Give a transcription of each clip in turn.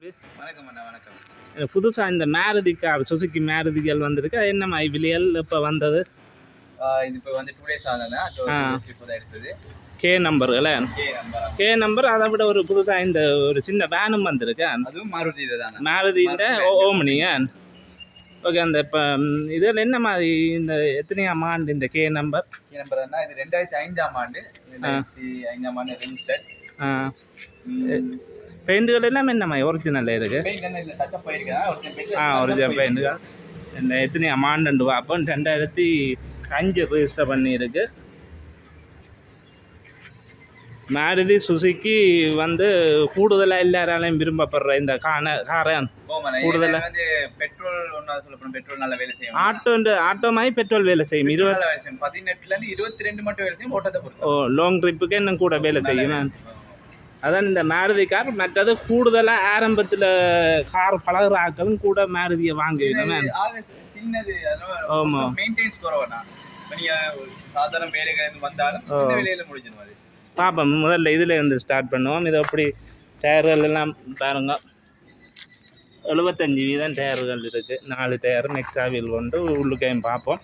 வணக்கம் அண்ணா வணக்கம். புதுசாக இந்த மேருதி கார் சுசுக்கி மேருதிகள் வந்திருக்கு? அது என்ன விலையல் இப்போ வந்தது? இது இப்போ வந்து டூ டேஸ் ஆகுதுண்ணா ஆ. இப்போ தான் எடுத்தது. கே நம்பர் கே நம்பர் அதை விட ஒரு புதுசாக இந்த ஒரு சின்ன வேனும் வந்திருக்கு? அதுவும் மாருதி இதுதாண்ணா மேருதின்ற ஓமனிங்க ஓகே அந்த இப்போ இதில் என்ன மாதிரி இந்த எத்தனையாம் ஆண்டு இந்த கே நம்பர் கே நம்பர் இது ரெண்டாயிரத்தி ஐந்தாம் ஆண்டு. ரெண்டாயிரத்தி ஐந்தாம் ஆண்டு ரெஜிஸ்டர்ட் பெயிண்டுகள் எல்லாம் என்ன மாதிரி ஒரிஜினல் இருக்கு. பெயிண்ட் என்ன இல்லை? டச்சப் ஆயிருக்கா ஒருத்தன் ஆ ஒரிஜினல் பெயிண்டுகள் இந்த எத்தனையாம் ஆண்டு பார்ப்போம் ரெண்டாயிரத்தி அஞ்சு ரிஜிஸ்டர் பண்ணியிருக்கு. மாருதி சுசுக்கி வந்து கூடுதலாக எல்லாராலையும் விரும்பப்படுற இந்த கான காரன். கூடுதலா? கூடுதல். வந்து பெட்ரோல் பெட்ரோல் நல்ல வேலை செய்யும். ஆட்டோ ஆட்டோ மாதிரி பெட்ரோல் வேலை செய்யும். இருபது பதினெட்டுல இருபத்தி ரெண்டு மட்டும் வேலை செய்யும் ஓட்டத்தை ஓ லாங் ட்ரிப்புக்கு இன்னும் கூட வேலை செய்யும். அதான் இந்த மாருதி கார் மற்றது கூடுதலாக ஆரம்பத்தில் கார் பழகுற ஆக்களும் கூட மாருதியை வாங்குவீங்க ஆக சின்னது ஆமா. மெயின்டைன்ஸ் குறவண்ணா இப்போ நீங்க ஒரு சாதாரண வேலைகள் வந்தாலும் வேலையில முடிஞ்சிடும் அது. பார்ப்போம் முதல்ல இதில் இருந்து ஸ்டார்ட் பண்ணுவோம். இது அப்படி டயர்கள் எல்லாம் பாருங்க. எழுபத்தஞ்சு வீதம் டயர்கள் இருக்குது நாலு டயர் நெக்ஸ்ட் வீல் கொண்டு உள்ளுக்கையும் பார்ப்போம்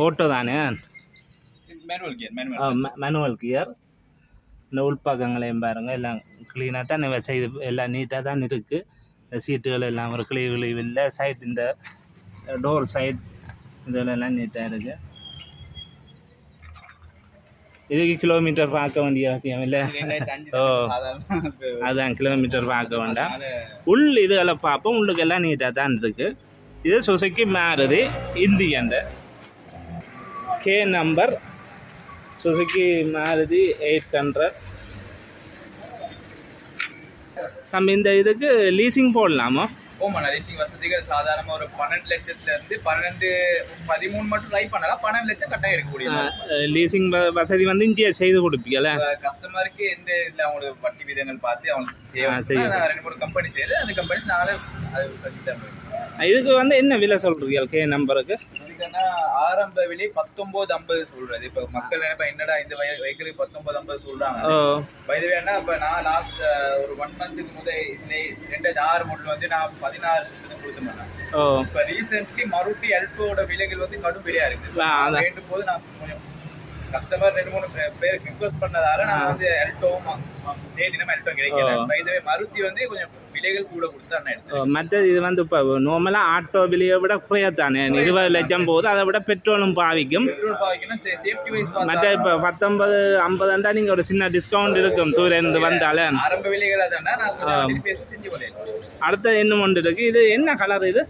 ஓட்டோ தானே மேனுவல் கியர் இந்த உள்பக்கங்களையும் பாருங்கள் எல்லாம் க்ளீனாக தான் செய்து எல்லாம் நீட்டாக தான் இருக்குது இந்த சீட்டுகள் எல்லாம் ஒரு கிளீவ் கிளீவ் இல்லை சைட் இந்த டோர் சைட் இதெல்லாம் நீட்டாக இருக்குது இதுக்கு கிலோமீட்டர் பார்க்க வேண்டிய அவசியம் இல்லை ஓ. அதான் கிலோமீட்டர் பார்க்க வேண்டாம் உள் இதுகளை பார்ப்போம் உள்ளுக்கெல்லாம் நீட்டாக தான் இருக்குது இது Suzuki Maruti Indian K number Suzuki Maruti eight hundred நம்ம இந்த இதுக்கு லீசிங் போடலாமா? ஓமாண்ணா லீசிங் வசதிகள் சாதாரண ஒரு பன்னெண்டு லட்சத்துல இருந்து பன்னெண்டு பதிமூணு மட்டும் ட்ரை பண்ணலாம். பன்னெண்டு லட்சம் கட்டாயம் எடுக்கக்கூடிய லீசிங் வசதி வந்து இந்தியா செய்து கொடுப்பீங்கல்ல? கஸ்டமருக்கு எந்த இதுல அவங்களுக்கு வட்டி விதங்கள் பார்த்து அவங்களுக்கு ரெண்டு மூணு கம்பெனி செய்யுது அந்த கம்பெனி நாங்களே அது இதுக்கு வந்து என்ன விலை சொல்கிறீங்க கே நம்பருக்கு? ஆரம்ப விலை பத்தொன்பது ஐம்பது சொல்றது இப்ப மக்கள் நினைப்பா என்னடா இந்த வெஹிக்கிளுக்கு பத்தொன்பது ஐம்பது சொல்றாங்க. வேணா இப்ப நான் லாஸ்ட் ஒரு ஒன் மந்த்துக்கு முதல் ரெண்டாயிரத்தி ஆறு மாடல் வந்து நான் பதினாறு கொடுத்துருந்தேன் ஓ. இப்ப ரீசென்ட்லி மறுபடி எல்போட விலைகள் வந்து கடும் விலையா இருக்கு. வேண்டும் போது நான் கொஞ்சம் கஸ்டமர் ரெண்டு மூணு பே- பேருக்கு ரிக்வஸ்ட் பண்ணதால நான் வந்து எல்டோவும் தேடினம் எல்டோ கிடைக்கல. இதுவே மருத்தி வந்து கொஞ்சம் விலைகள் கூட கொடுத்து மற்றது இது வந்து இப்போ நார்மலாக ஆட்டோ விலையை விட குறையத்தானே? இருபது லட்சம் போகுது. அதை விட பெட்ரோலும் பாவிக்கும். மற்ற இப்போ பத்தொன்பது ஐம்பதுண்டா நீங்கள் ஒரு சின்ன டிஸ்கவுண்ட் இருக்கும் தூரம் இருந்து வந்தாலே. அடுத்தது இன்னும் ஒன்று இருக்குது இது என்ன கலர் இது?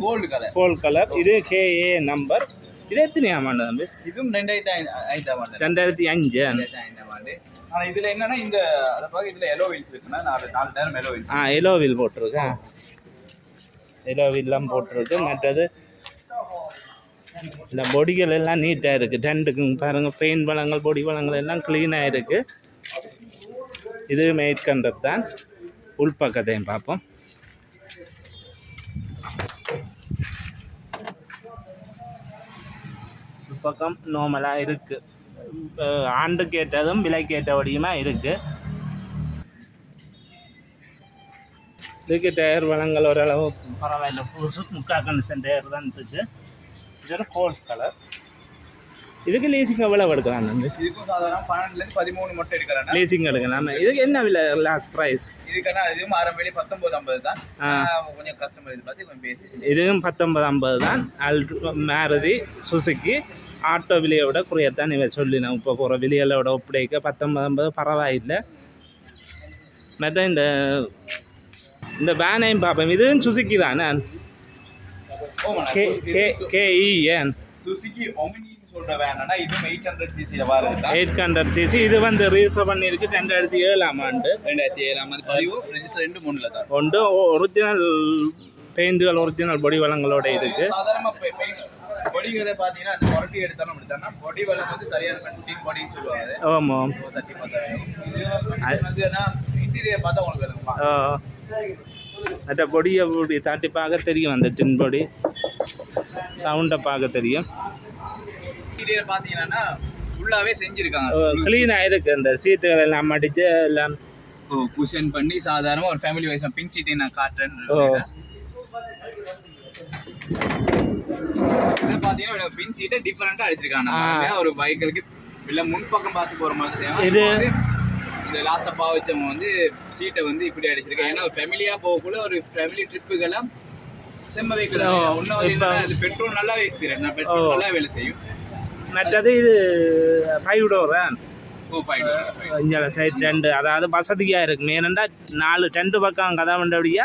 கோல்டு கலர் கோல் கலர் இது கேஏ நம்பர் இது எத்தனையாம் ஆண்டு தம்பி? இதுவும் ரெண்டாயிரத்தி ஐந்து- ஐந்தாம் ஆண்டு. ரெண்டாயிரத்தி அஞ்சு. ரெண்டாயிரத்தி ஐந்தாம் ஆண்டு. ஆனா இதுல என்னன்னா இந்த அதை பார்க்க இதுல எலோ வீல்ஸ் இருக்குன்னா நாலு நாலு நேரம் எலோ வீல்ஸ் ஆ எலோ வீல் போட்டிருக்கேன் எலோ வீல்லாம் போட்டிருக்கு. மற்றது இந்த பொடிகள் எல்லாம் நீட்டாக இருக்குது டென்ட்டுக்கும் பாருங்கள் பெயிண்ட் வளங்கள் பொடி வளங்கள் எல்லாம் க்ளீனாக இருக்குது இது மெயிட் தான். உள்பக்கத்தையும் பார்ப்போம். உள்பக்கம் நார்மலாக இருக்குது ஆண்டு கேட்டதும் விலை கேட்டபடியுமா இருக்குது இதுக்கு டயர் வளங்கள் ஓரளவு பரவாயில்ல. புதுசு முக்கா கண்டிஷன் டயர் தான் இருக்கு. இதோட கோல்ஸ் கலர் இதுக்கு லீசிங் எவ்வளோ எடுக்கலாம் வந்து இதுக்கும் சாதாரண பன்னெண்டுல இருந்து பதிமூணு மட்டும் எடுக்கலாம். லீசிங் எடுக்கலாம். இதுக்கு என்ன விலை? லாஸ்ட் ப்ரைஸ் இதுக்கான இதுவும் ஆரம்ப விலை பத்தொன்பது ஐம்பது தான். கொஞ்சம் கஸ்டமர் இது பார்த்து கொஞ்சம் பேசி இதுவும் பத்தொன்பது ஐம்பது தான். அல்ட்ரா மாருதி சுசுக்கி ஆட்டோ விலையை விட குறையத்தான் இவ சொல்லினேன். இப்போ போகிற விலையோட ஒப்படைக்க பத்தொன்பது பரவாயில்லை. மற்ற இந்த இந்த வேனையும் பார்ப்பேன் இதுவும் சுசுக்கி தானே? கே கே கேஇஎன் சுசுகி ஒமினி சொல்ற வேணா இதுவும் எயிட் ஹண்ட்ரட் சிசி இது வந்து ரிஜிஸ்டர் பண்ணியிருக்கு ரெண்டாயிரத்தி ஏழாம் ஆண்டு. ரெண்டாயிரத்தி ஏழாம் ஆண்டு பதிவு. ரெஜிஸ்டர் ரெண்டு மூணுல தான். ஒன்று ஒரிஜினல் பெயிண்டுகள் ஒரிஜினல் பொடி வளங்களோட இருக்கு. பொடிகளை பார்த்தீங்கன்னா அந்த பொரட்டி எடுத்தாலும் அப்படித்தானா? பொடி வளம் வந்து சரியான கண்டின் பொடின்னு சொல்லுவாங்க ஆமாம் தட்டி பார்த்தா இது வந்து இன்டீரியர் பார்த்தா உங்களுக்கு. மற்ற பொடியை பொடி தட்டி பார்க்க தெரியும் அந்த டின் பொடி. சவுண்டை பார்க்க தெரியும். இன்டீரியர் பார்த்தீங்கன்னா ஃபுல்லாவே செஞ்சிருக்காங்க. க்ளீனாக இருக்கு அந்த சீட்டுகள் எல்லாம் மடித்து எல்லாம். குஷன் பண்ணி சாதாரண ஒரு ஃபேமிலி வைஸ் பின் சீட்டை நான் காட்டுறேன் ஓ. இது பாத்தீங்கன்னா பின் சீட்டை டிஃபரெண்டா அடிச்சிருக்காங்க. ஒரு பைக்களுக்கு இல்ல முன்பக்கம் பார்த்து போற மாதிரி இது- இந்த லாஸ்டா பா வச்சவங்க வந்து சீட்டை வந்து இப்படி அடிச்சிருக்கேன். ஏன்னா ஒரு ஃபேமிலியா போகக்குள்ள ஒரு ஃபேமிலி ட்ரிப்புக்கெல்லாம் செம்ம வெஹிக்கிள் இப்ப- என்னன்னா பெட்ரோல் நல்லா வைக்கிறேன். நான் பெட்ரோல். நல்லா வேலை செய்யும். மற்றது இது ஃபைவ் டோர் இங்கே சைட் டென்ட் அதாவது வசதியாக இருக்கு ஏனெண்டா நாலு டென்ட் பக்கம் கதை வந்தபடியா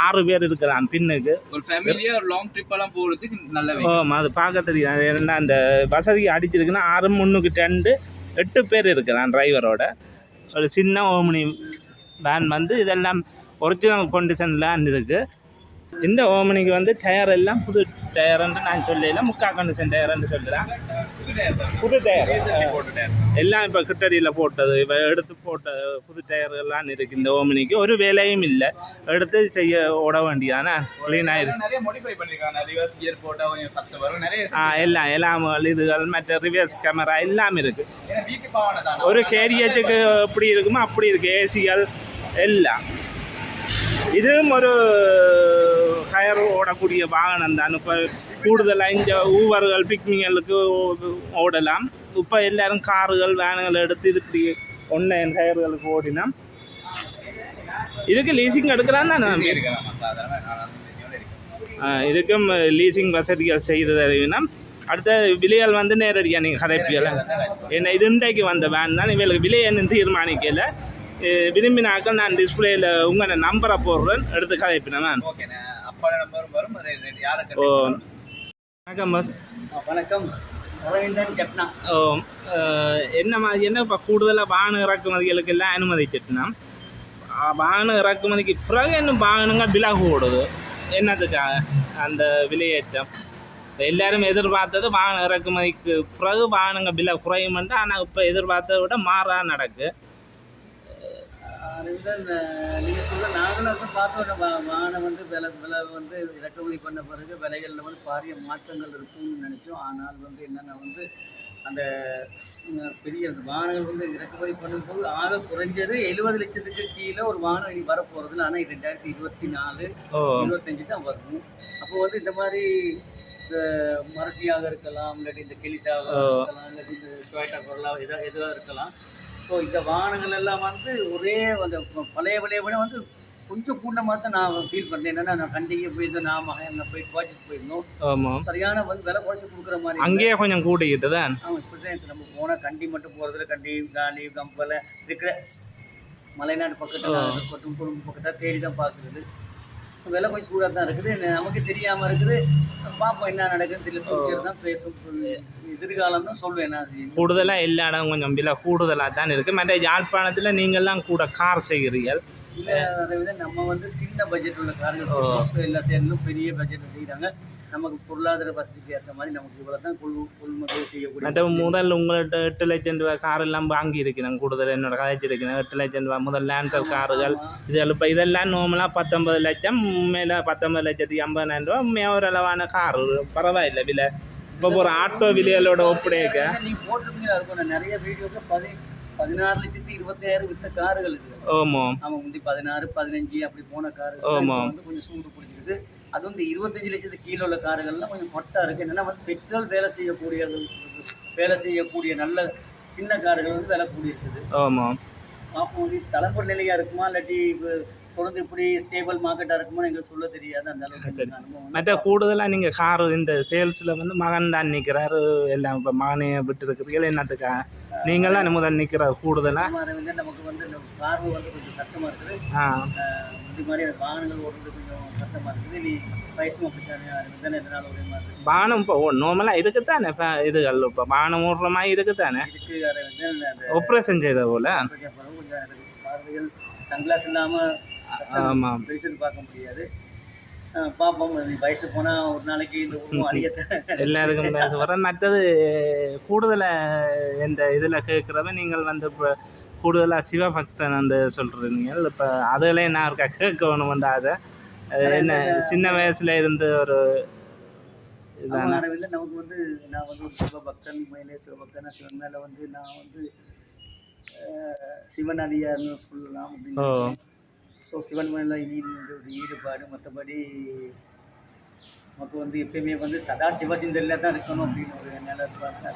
ஆறு பேர் இருக்கலாம் பின்னுக்கு. ஒரு ஃபேமிலியா ஒரு லாங் ட்ரிப் எல்லாம் போறதுக்கு நல்ல ஓ அது பார்க்க தெரியும் என்னன்னா அந்த வசதி அடிச்சிருக்குன்னா ஆறு முன்னுக்கு டென்ட்டு எட்டு பேர் இருக்கலாம் டிரைவரோட ஒரு சின்ன ஓமினி வேன் வந்து இதெல்லாம் ஒரிஜினல் கண்டிஷனில் இருக்குது இந்த ஓமினிக்கு வந்து டயர் எல்லாம் புது டயர்ன்னு நான் சொல்லல முக்கா கண்டிஷன் டயர்ன்னு சொல்லலாம் புது டயர். எல்லாம் இப்போ கிட்டடியில் போட்டது இப்போ எடுத்து போட்ட புது டயர்கள்லாம் இருக்குது இந்த ஓமினிக்கு. ஒரு வேலையும் இல்லை. எடுத்து செய்ய ஓட வேண்டியதானே? வரும். நிறைய ஆ, எல்லாம் எல்லாம் இதுகள் மற்ற ரிவர்ஸ் கேமரா எல்லாம் இருக்குது ஒரு கேரியேஜுக்கு எப்படி இருக்குமோ அப்படி இருக்கு. ஏசிகள் எல்லாம். இதுவும் ஒரு ஹயர் ஓடக்கூடிய வாகனம் தான். இப்போ கூடுதலாக இந்த ஊவர்கள் பிக்னிங்களுக்கு ஓடலாம். இப்போ எல்லாரும் காருகள் வேனுகள் எடுத்து இது இப்படி ஒன்லைன் ஹயர்களுக்கு ஓடினா இதுக்கு லீசிங் எடுக்கலாம் தானே? இதுக்கும் லீசிங் வசதிகள் செய்து தருவினா அடுத்த விலையால் வந்து நேரடியாக நீங்கள் கதைப்பியல ஏன்னா இது இன்றைக்கு வந்த வேன் தான். இவங்களுக்கு விலை என்ன தீர்மானிக்கல. விரும்பினாக்கள் நான் டிஸ்பிளேயில் உங்கள் நம்பரை போடுறேன். எடுத்து கதைப்பினேன் நான் ஓ. வணக்கம் பஸ் வணக்கம். அரவிந்தன் ஓ என்ன மாதிரி என்ன இப்போ கூடுதலாக வாகன இறக்குமதிகளுக்கு எல்லாம் அனுமதிச்சிட்டுனா வாகன இறக்குமதிக்கு பிறகு இன்னும் வாகனங்கள் விலகு ஓடுது என்னத்துக்காக? அந்த விலையேற்றம். எல்லாரும் எதிர்பார்த்தது வாகன இறக்குமதிக்கு பிறகு வாகனங்கள் விலை குறையுமென்று ஆனால் இப்போ எதிர்பார்த்ததை விட மாறா நடக்கு. அரவிந்தன் அஹ், நீங்க சொல்ல நாங்களும் வந்து பார்த்தோம். வாகனம் வந்து விலை விலை வந்து இறக்குமதி பண்ண பிறகு விலைகளில் வந்து பாரிய மாற்றங்கள் இருக்கும்னு நினைச்சோம். ஆனால் வந்து என்னென்னா வந்து அந்த பெரிய வாகனங்கள் வந்து இறக்குமதி பண்ணும்போது ஆக குறைஞ்சது எழுபது லட்சத்துக்கு கீழே ஒரு வாகனம் இனி வரப்போகிறதுல ஆனால் ரெண்டாயிரத்தி இருபத்தி நாலு இருபத்தஞ்சு தான் வரும். அப்போ வந்து இந்த மாதிரி இந்த மரட்டியாக இருக்கலாம் இல்லாட்டி இந்த கெலிசாவாக. இருக்கலாம் இல்லாட்டி இந்த டொயட்டா கொரலா எதா எதுவாக இருக்கலாம். ஸோ இந்த வாகனங்கள் எல்லாம் வந்து ஒரே அந்த பழைய பழைய விட வந்து கொஞ்சம் கூட்டமாக தான் நான் ஃபீல் பண்ணேன். என்னன்னா நான் கண்டிகை போயிருந்தோம் நான் மகன் போய் குவாச்சிஸ் போயிருந்தோம் ஆமாம் சரியான வந்து விலை குறைச்சி கொடுக்குற மாதிரி. அங்கேயே கொஞ்சம் கூட்டிக்கிட்டு தான். ஆமாம் இருக்கு. நம்ம போனால் கண்டி மட்டும் போகிறதுல கண்டி காலி கம்பலை இருக்கிற மலைநாடு பக்கத்தில் கொட்டும் குடும்பம் பக்கத்தில் தேடி தான் பார்க்குறது. விலை கொஞ்சம் சூடாக தான் இருக்குது. நமக்கு தெரியாமல் இருக்குது. பார்ப்போம் என்ன நடக்குதுன்னு தெரியல. ஃபியூச்சர் தான் பேசும். எதிர்காலம் தான் சொல்லுவேன் அது. கூடுதலாக எல்லா இடம் கொஞ்சம் விலை கூடுதலாக தான் இருக்குது மற்ற யாழ்ப்பாணத்தில் நீங்கள்லாம் கூட கார் செய்கிறீர்கள். இல்லை அதை விட நம்ம வந்து சின்ன பட்ஜெட் உள்ள கார்கள் செய்றோம். எல்லா சேர்ந்தும் பெரிய பட்ஜெட்டில் செய்கிறாங்க நமக்கு பொருளாதார வசதிக்கு ஏற்ற மாதிரி நமக்கு இவ்வளோ தான் கொள் கொள்முதல் செய்யக்கூடிய மற்ற முதல் உங்கள்கிட்ட எட்டு லட்சம் ரூபாய் கார் எல்லாம் வாங்கி இருக்கிறேன். கூடுதல் என்னோட கதைச்சிருக்கிறேன் எட்டு லட்சம் ரூபாய் முதல் லேன்சர் கார்கள் இது இப்போ இதெல்லாம் நார்மலாக பத்தொன்பது லட்சம் மேலே பத்தொன்பது லட்சத்தி ஐம்பதாயிரம் ரூபா ஒரு அளவான கார் பரவாயில்லை விலை. இப்போ ஒரு ஆட்டோ விலைகளோட ஒப்படைக்க. நீங்க போட்டிருப்பீங்களா? இருக்கும் நிறைய வீடியோஸ் பதி பதினாறு லட்சத்தி இருபத்தாயிரம் வித்த கார்கள் இருக்குது ஆமாம் ஆமா. முந்தி பதினாறு பதினஞ்சு அப்படி போன காரு ஆமா. வந்து கொஞ்சம் சூடு பிடிச்சிருக்கு. அது வந்து இருபத்தஞ்சு லட்சத்துக்கு கீழே உள்ள கார்கள்லாம் கொஞ்சம் மொட்டா இருக்கு. என்னன்னா வந்து பெட்ரோல் வேலை செய்யக்கூடிய வேலை செய்யக்கூடிய நல்ல சின்ன கார்கள் வந்து விலை கூடி இருக்குது ஆமாம் அப்போ வந்து தலைமுறை நிலையா இருக்குமா? இல்லாட்டி இப்போ தொடர்ந்து இப்படி ஸ்டேபிள் மார்க்கெட்டாக இருக்குமா எங்களுக்கு சொல்ல தெரியாது. அந்த அளவுக்கு மற்ற கூடுதலாக நீங்கள் கார் இந்த சேல்ஸில் வந்து மகன் தான் நிற்கிறாரு எல்லாம் இப்போ மகனே விட்டு இருக்கிறீர்கள் என்னத்துக்கா நீங்களாம் முதல் நிற்கிற கூடுதலாக நமக்கு வந்து இந்த பார்வை வந்து கொஞ்சம் கஷ்டமா இருக்குது. இது மாதிரி வாகனங்கள் ஓடுறது கொஞ்சம் கஷ்டமா இருக்குது நீ வயசும் அப்படித்தானே அதுதானே எதனால ஒரே மாதிரி இருக்கு. வானம் இப்போ நார்மலாக இருக்குத்தானே இப்போ இதுகள் இப்போ வானம் ஓடுற மாதிரி இருக்குத்தானே இருக்கு அதை வந்து அந்த ஆப்ரேஷன் செய்த போல. பார்வைகள் சன்கிளாஸ் இல்லாமல் ஆமாம் வெளிச்சல் பார்க்க முடியாது. பார்ப்போம். வயசு போனால் ஒரு நாளைக்கு இந்த உருவம் எல்லாருக்கும் வர மற்றது கூடுதலாக இந்த இதில் கேட்குறவ நீங்கள் வந்து இப்போ கூடுதலாக சிவபக்தன் அந்த சொல்கிறீங்க இப்போ அதில் நான் இருக்கா? வந்து அதை அது? என்ன சின்ன வயசுல இருந்து ஒரு அரவிந்தன் நமக்கு வந்து நான் வந்து ஒரு சிவபக்தன் உண்மையிலே சிவபக்தனா சிவன் மேலே வந்து நான் வந்து சிவன் அடியார்னு சொல்லலாம் அப்படின்னு ஸோ சிவன் மேலே ஒரு ஈடுபாடு மற்றபடி நமக்கு வந்து எப்பயுமே வந்து சதா சிவசிந்தரில் தான் இருக்கணும் அப்படின்னு ஒரு நிலப்பாடு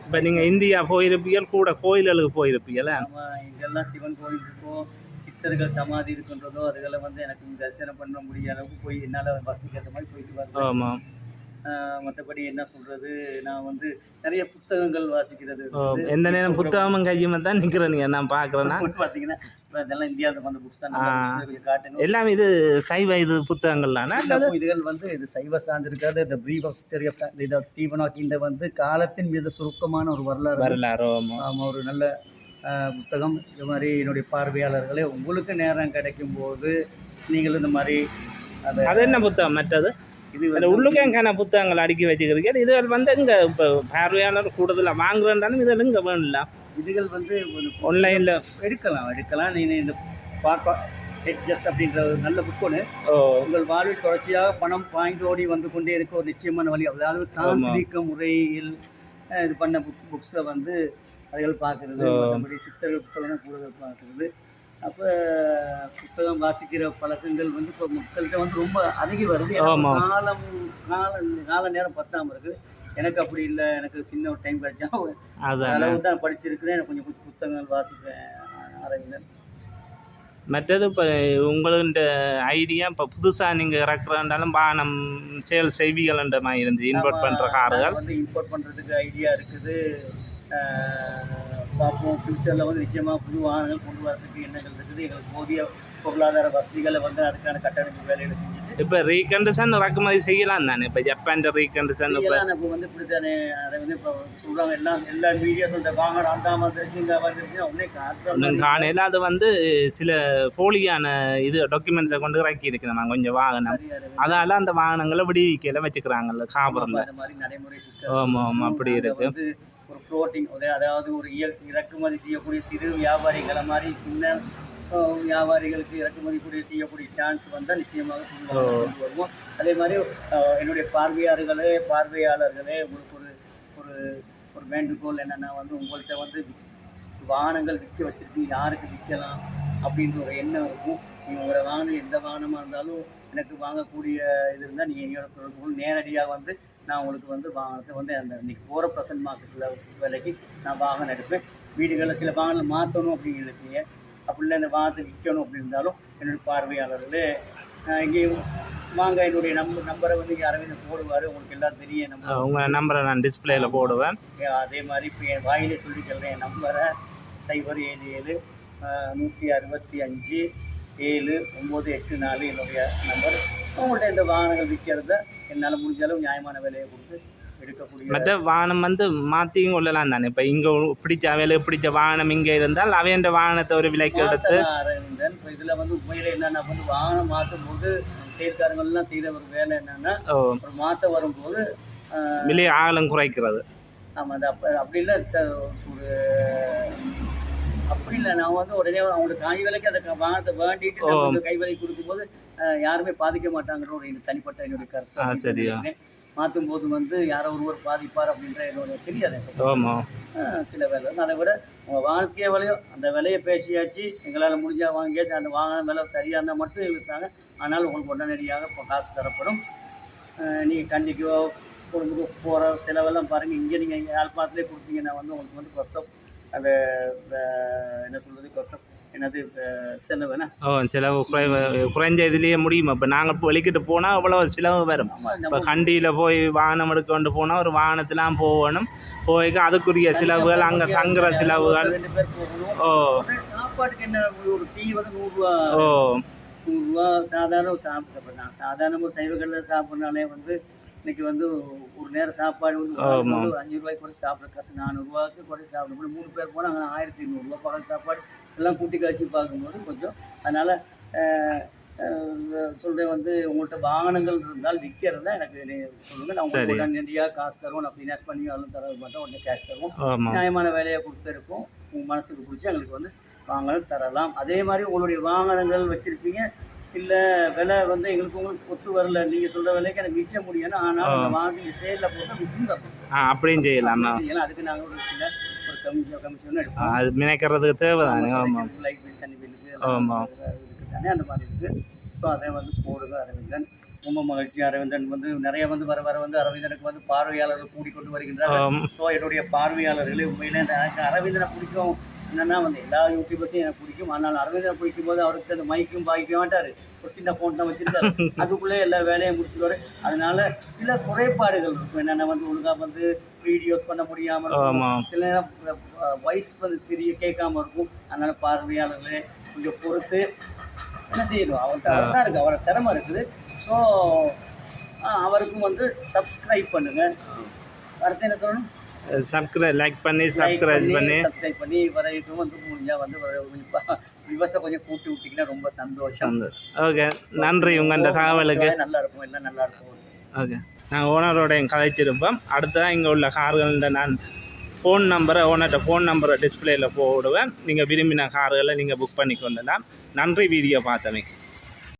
இப்போ நீங்கள் இந்தியா போயிருப்பீர்கள் கூட கோயில்களுக்கு போயிருப்பீங்களா நம்ம இங்கெல்லாம் சிவன் கோயில் இருக்கோ சித்தர்கள் சமாதி இருக்குன்றதோ அதுகளை வந்து எனக்கு தரிசனம் பண்ண முடியாத அளவுக்கு போய் என்னால் வசதிக்கு ஏற்ற மாதிரி போயிட்டு வரேன் ஆமாம் மற்றபடி என்ன சொல்கிறது நான் வந்து நிறைய புத்தகங்கள் வாசிக்கிறது. எந்த நேரம் புத்தகமும் கையுமா தான் நிற்கிறேன் நான் பார்க்குறேன்னா பார்த்தீங்கன்னா இதெல்லாம் இந்தியாவில் வந்த புக்ஸ் தான். காட்டுங்க. எல்லாம் இது சைவ இது புத்தகங்கள் தானே அல்லது எல்லாமும் இதுகள் வந்து இது சைவ சார்ந்திருக்காது. இந்த brief of history of Stephen ஹாக்கின்ற வந்து காலத்தின் மீது சுருக்கமான ஒரு வரலாறு. வரலாறு ஆமாம் ஒரு நல்ல புத்தகம் இது மாதிரி என்னுடைய பார்வையாளர்களே உங்களுக்கு நேரம் கிடைக்கும் போது நீங்களும் இந்த மாதிரி அதை என்ன புத்தகம் மற்றது? இது வந்து உள்ளுக்கேங்கான புத்தகங்கள் அடுக்கி வச்சுக்கிறீங்க இது வந்து இங்கே இப்போ பார்வையாளர் கூடுதலாக வாங்குறேன்டாலும் இதில் இங்கே வேணும்ல? இதுகள் வந்து ஆன்லைனில் எடுக்கலாம் எடுக்கலாம். நீங்கள் இந்த பார்ப்பா ஹெட்ஜஸ் அப்படின்ற ஒரு நல்ல புக் ஒன்று உங்கள் வாழ்வில் தொடர்ச்சியாக பணம் பாய்ந்தோடி வந்து கொண்டே இருக்க ஒரு நிச்சயமான வழி. அதாவது தாந்திரிக முறையில் இது பண்ண புக் புக்ஸை வந்து அதுகள் பார்க்குறது. மற்றபடி சித்தர்கள் புத்தகம் கூடுதல் பார்க்குறது. அப்போ புத்தகம் வாசிக்கிற பழக்கங்கள் வந்து இப்போ மக்கள்கிட்ட வந்து ரொம்ப அணுகி வருது. காலம் கால கால நேரம் பத்தாம இருக்குது. எனக்கு அப்படி இல்லை. எனக்கு சின்ன ஒரு டைம் கிடைச்சா அளவு தான் படிச்சிருக்கிறேன். எனக்கு கொஞ்சம் புத்த- புத்தகங்கள் வாசிப்பேன் ஆரம்பினேன் மற்றது இப்போ உங்களோட ஐடியா இப்போ புதுசாக நீங்கள் இறக்குறாண்டாலும் வானம் சேல் செய்விகள்ன்ற மாதிரி இருந்து இன்போர்ட் பண்ணுற கார்கள். வந்து இம்போர்ட் பண்ணுறதுக்கு ஐடியா இருக்குது. பார்ப்போம் ஃபியூச்சரில் வந்து நிச்சயமாக புது வாகனங்கள் கொண்டு வரதுக்கு எண்ணங்கள் இருக்குது. எங்களுக்கு போதிய பொருளாதார வசதிகளை வந்து அதுக்கான கட்டமைப்பு வேலைகளை செஞ்சு இப்போ ரீகண்டிஷன் இறக்குமதி செய்யலாம் தானே? இப்போ ஜப்பான் ரீகண்டிஷன் இப்போ வந்து இப்படி தானே அதை வந்து இப்போ சொல்கிறாங்க எல்லாம் எல்லா மீடியா சொல்கிற வாங்க அந்த வந்துருச்சு இந்த வந்துருச்சு உடனே காணையில் அது வந்து சில போலியான இது டாக்குமெண்ட்ஸை கொண்டு இறக்கி இருக்கிறாங்க கொஞ்சம் வாகனம். அதால அந்த வாகனங்களை விடுவிக்கையில் வச்சுக்கிறாங்கல்ல சிக்கல். ஆமாம் ஆமாம் அப்படி அதை இருக்கு. வந்து ஒரு ஃப்ளோட்டிங் அதாவது ஒரு இறக்குமதி செய்யக்கூடிய சிறு வியாபாரிகளை மாதிரி சின்ன வியாபாரிகளுக்கு இறக்குமதி கூடிய செய்யக்கூடிய சான்ஸ் வந்தால் நிச்சயமாக கொண்டு வருவோம். அதே மாதிரி என்னுடைய பார்வையாளர்களே பார்வையாளர்களே உங்களுக்கு ஒரு ஒரு ஒரு வேண்டுகோள் என்னென்னா வந்து உங்கள்கிட்ட வந்து வாகனங்கள் விற்க வச்சிருக்கீங்க யாருக்கு விற்கலாம் அப்படின்ற ஒரு எண்ணம் இருக்கும். நீங்கள் உங்களோட வாகனம் எந்த வாகனமாக இருந்தாலும் எனக்கு வாங்கக்கூடிய இது இருந்தால் நீங்கள் என்னோட தொடர்பு நேரடியாக வந்து நான் உங்களுக்கு வந்து வாகனத்தை வந்து அந்த இன்னைக்கு போகிற ப்ரெசன்ட் மார்க்கெட்டில் விலைக்கு நான் வாகனம் எடுப்பேன். வீடுகளில் சில வாகனம் மாற்றணும் அப்படின்னு அப்படி இல்லை இந்த வாகனத்தை விற்கணும் அப்படி இருந்தாலும் என்னுடைய பார்வையாளர்களே நான் எங்கேயும் வாங்க என்னுடைய நம்பர் நம்பரை வந்து அரவிந்த் போடுவார் உங்களுக்கு எல்லாம் தெரியும் நம்பர் உங்கள் நம்பரை நான் டிஸ்பிளேல போடுவேன். அதே மாதிரி இப்போ என் வாயிலே சொல்லி சொல்கிறேன் என் நம்பரை சைபர் ஏழு ஏழு நூற்றி அறுபத்தி அஞ்சு ஏழு ஒம்பது எட்டு நாலு என்னுடைய நம்பர். உங்கள்கிட்ட இந்த வாகனங்கள் விற்கிறத என்னால் முடிஞ்ச அளவு நியாயமான விலையை கொடுத்து மற்ற வாகனம் வந்து மாற்றியும் கொள்ளலாம் தானே. இப்போ இங்கே பிடிச்ச அவையில் பிடிச்ச வாகனம் இங்கே இருந்தால் அவையன்ற வாகனத்தை ஒரு விலைக்கு எடுத்து இப்போ இதில் வந்து உண்மையில என்னென்னா வந்து வாகனம் மாற்றும் போது செயற்காரங்கள்லாம் செய்கிற ஒரு வேலை என்னென்னா ஒரு மாற்ற வரும்போது விலை ஆழம் குறைக்கிறது. ஆமாம் அது அப்போ அப்படி இல்லை ஒரு அப்படி இல்லை. நான் வந்து உடனே அவங்களுக்கு காய் விலைக்கு அந்த வாகனத்தை வேண்டிட்டு கை விலை கொடுக்கும்போது யாருமே பாதிக்க மாட்டாங்கன்ற ஒரு தனிப்பட்ட என்னுடைய கருத்து. சரியா. மாற்றும் போது வந்து யாரோ ஒருவர் பாதிப்பார் அப்படின்ற என்னோட தெரியாது. ஆமாம் சில வேலை. அதை விட உங்கள் வாகனத்துக்கே விலையோ அந்த விலையை பேசியாச்சு எங்களால் முடிஞ்சா வாங்கியாச்சு அந்த வாகனம் விலை சரியாக இருந்தால் மட்டும் இழுத்தாங்க. ஆனால் உங்களுக்கு உடனடியாக காசு தரப்படும். நீங்கள் கண்டிக்கோ குடும்பத்துக்கு போகிற செலவெல்லாம் பாருங்கள் இங்கே நீங்கள் யாழ்ப்பாணத்துலேயே கொடுத்தீங்கன்னா வந்து உங்களுக்கு வந்து கஷ்டம் அஹ், என்ன சொல்கிறது கஷ்டம் என்னது அஹ், செலவு என்ன ஓ செலவு குறை குறைஞ்ச இதுலேயே முடியுமா. இப்போ நாங்கள் வெளிக்கிட்டு போனால் அவ்வளோ செலவு வரும். இப்போ கண்டியில் போய் வாகனம் எடுக்க கொண்டு போனால் ஒரு வாகனத்திலாம் போகணும். போய்க்கு அதுக்குரிய செலவுகள் அங்கே தங்குற செலவுகள். ஓ. சாப்பாட்டுக்கு என்ன ஒரு டீ வந்து நூறுரூவா ஓ. நூறுரூவா சாதாரண சாப்பிட்டு நான் சாதாரண ஒரு சைவங்களில் சாப்பிட்றனாலே வந்து இன்னைக்கு வந்து ஒரு நேரம் சாப்பாடு வந்து அஞ்சு ரூபாய்க்கு குறைச்சி சாப்பிட்ற கஷ்டம் நானூறுரூவாக்கு குறைச்சி சாப்பிட மூணு பேர் போனால் அங்கே ஆயிரத்தி ஐநூறுரூவா பகல் சாப்பாடு. எல்லாம் கூட்டி கழிச்சு பார்க்கும்போது கொஞ்சம் அதனால் சொல்கிறேன் வந்து உங்கள்கிட்ட வாகனங்கள் இருந்தால் விற்கிறதா எனக்கு சொல்லுங்கள் நான் உங்களுக்கு. உடனடியாக காசு தருவோம். நான் ஃபினான்ஸ் பண்ணி அதெல்லாம் தர மாட்டோம். உடனே கேஷ் தருவோம். நியாயமான வேலையை கொடுத்துருக்கோம் உங்கள் மனசுக்கு பிடிச்சி எங்களுக்கு வந்து வாங்கல் தரலாம். அதே மாதிரி உங்களுடைய வாகனங்கள் வச்சுருப்பீங்க. இல்லை விலை வந்து எங்களுக்கு உங்களுக்கு ஒத்து வரல. நீங்கள் சொல்கிற விலைக்கு எனக்கு விற்க முடியும் ஆனால் வாகனத்தை சேலில் போட்டு விற்கும் அப்படியும் செய்யலாமா செய்யலாம். அதுக்கு நாங்கள் ஒரு சில அது மினைக்கிறதுக்கு தேவைதானே? ஆமாம் லைட் பில் தண்ணி பில்லுக்கு ஆமா. இருக்கு தானே? அந்த மாதிரி இருக்குது ஸோ அதை வந்து போடுங்க அரவிந்தன். ரொம்ப மகிழ்ச்சி அரவிந்தன். வந்து நிறைய வந்து வர வர வந்து அரவிந்தனுக்கு வந்து பார்வையாளர்கள் கூடிக்கொண்டு வருகின்றார் ஆம். ஸோ என்னுடைய பார்வையாளர்களே உண்மையிலே எனக்கு அரவிந்தனை பிடிக்கும். என்னன்னா வந்து எல்லா யூடியூபர்ஸையும் எனக்கு பிடிக்கும். ஆனால் அரவிந்தனை பிடிக்கும் போது அவருக்கு அந்த மைக்கும் பாய்க்க மாட்டார். ஒரு சின்ன ஃபோன் தான் வச்சிருக்காரு. அதுக்குள்ளே எல்லா வேலையும் முடிச்சுடுவாரு அதனால சில குறைபாடுகள் இருக்கும். என்னென்ன வந்து ஒழுங்காக வந்து வீடியோஸ் பண்ண முடியாமல் இருக்கும். சில நேரம் வாய்ஸ் வந்து தெரிய கேட்காம இருக்கும். அதனால பார்வையாளர்களே கொஞ்சம் பொறுத்து என்ன செய்யணும்? அவர் அவர் தான் இருக்குது அவரோட திறமை இருக்குது. ஸோ அவருக்கும் வந்து சப்ஸ்கிரைப் பண்ணுங்க. அடுத்து என்ன சொல்லணும்? சப்ஸ்கிரைப் லைக் பண்ணி சப்ஸ்கிரைப் பண்ணி சப்ஸ்கிரைப் பண்ணி வரைக்கும் வந்து முடிஞ்சா வந்து விவசாயம் கொஞ்சம் கூட்டி விட்டீங்கன்னா ரொம்ப சந்தோஷம். ஓகே நன்றி உங்கள்கிட்ட தகவலுக்கு. நல்லா இருக்கும் எல்லாம் நல்லா இருக்கும். ஓகே நான் ஓனரோடையும் கதைச்சிருப்போம் அடுத்ததான் இங்கே உள்ள கார்கள்ட்ட நான் ஃபோன் நம்பரை ஓனர்கிட்ட ஃபோன் நம்பரை டிஸ்பிளேயில் போடுவேன். நீங்கள் விரும்பின கார்களை நீங்கள் புக் பண்ணி கொள்ளலாம். நன்றி வீடியோ பார்த்தமைக்கு.